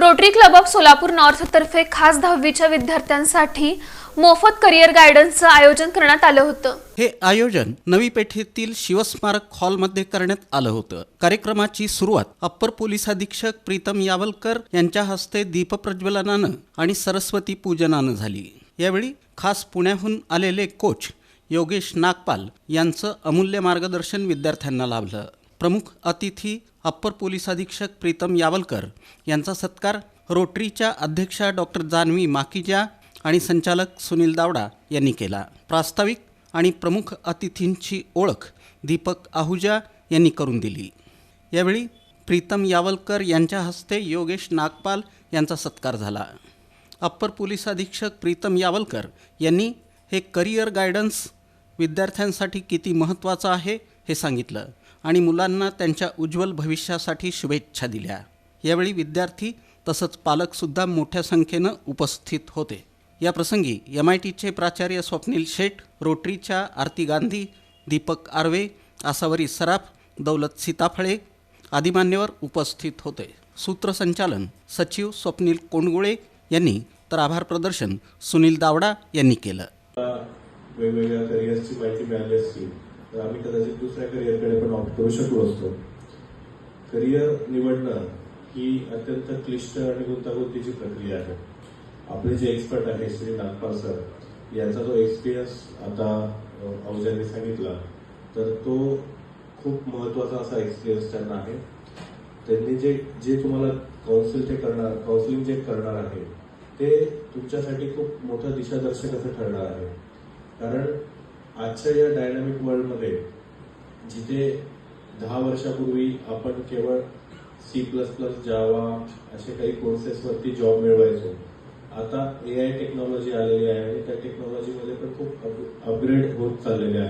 Rotary club of Solapur north तर्फे खास दहावीच्या विद्यार्थ्यांसाठी मोफत करिअर गायडन्सचं आयोजन करण्यात आलं होतं. हे आयोजन नवी पेठेतील शिवस्मारक हॉलमध्ये करण्यात आलं होतं. कार्यक्रमाची सुरुवात अप्पर पोलीस अधीक्षक प्रीतम यावलकर यांच्या हस्ते दीपप्रज्वलनानं आणि सरस्वती पूजनानं झाली. यावेळी खास पुण्याहून आलेले कोच योगेश नागपाल यांचं अमूल्य मार्गदर्शन विद्यार्थ्यांना लाभलं. प्रमुख अतिथी अप्पर पोलीस अधीक्षक प्रीतम यावलकर यांचा सत्कार रोटरीच्या अध्यक्षा डॉक्टर जान्हवी माकीजा आणि संचालक सुनील दावडा यांनी केला. प्रास्ताविक आणि प्रमुख अतिथींची ओळख दीपक आहुजा यांनी करून दिली. यावेळी प्रीतम यावलकर यांच्या हस्ते योगेश नागपाल यांचा सत्कार झाला. अप्पर पोलीस अधीक्षक प्रीतम यावलकर यांनी हे करिअर गायडन्स विद्यार्थ्यांसाठी किती महत्त्वाचं आहे हे सांगितलं. आणि मुलांना त्यांच्या उज्ज्वल भविष्यासाठी शुभेच्छा दिल्या. यावेळी विद्यार्थी तसंच पालकसुद्धा मोठ्या संख्येनं उपस्थित होते. या प्रसंगी एम आय टीचे प्राचार्य स्वप्नील शेठ रोटरीच्या आरती गांधी दीपक आर्वे आसावरी सराफ दौलत सीताफळे आदी मान्यवर उपस्थित होते. सूत्रसंचालन सचिव स्वप्नील कोंडगुळे यांनी तर आभार प्रदर्शन सुनील दावडा यांनी केलं. वेगवेगळ्या माहिती मिळाली असती. तर आम्ही कदाचित दुसऱ्या करिअरकडे पण ऑप्ट करू शकलो असतो. करिअर निवडणं ही अत्यंत क्लिष्ट आणि गुंतागुंतीची प्रक्रिया आहे. आपले जे एक्सपर्ट आहे श्री नागपाल सर यांचा जो एक्सपिरियन्स आता अवजांनी सांगितला तर तो खूप महत्त्वाचा असा एक्सपिरियन्स त्यांना आहे. त्यांनी जे जे तुम्हाला काउन्सिल ते करणार काउन्सिलिंग जे करणार आहे ते तुमच्यासाठी खूप मोठं दिशादर्शक असं ठरणार आहे. कारण आजच्या या डायनामिक वर्ल्डमध्ये जिथे दहा वर्षापूर्वी आपण केवळ सी प्लस प्लस जावा असे काही कोर्सेसवरती जॉब मिळवायचो. आता ए आय टेक्नॉलॉजी आलेली आहे आणि त्या टेक्नॉलॉजीमध्ये पण खूप अपग्रेड होत चाललेले आहे.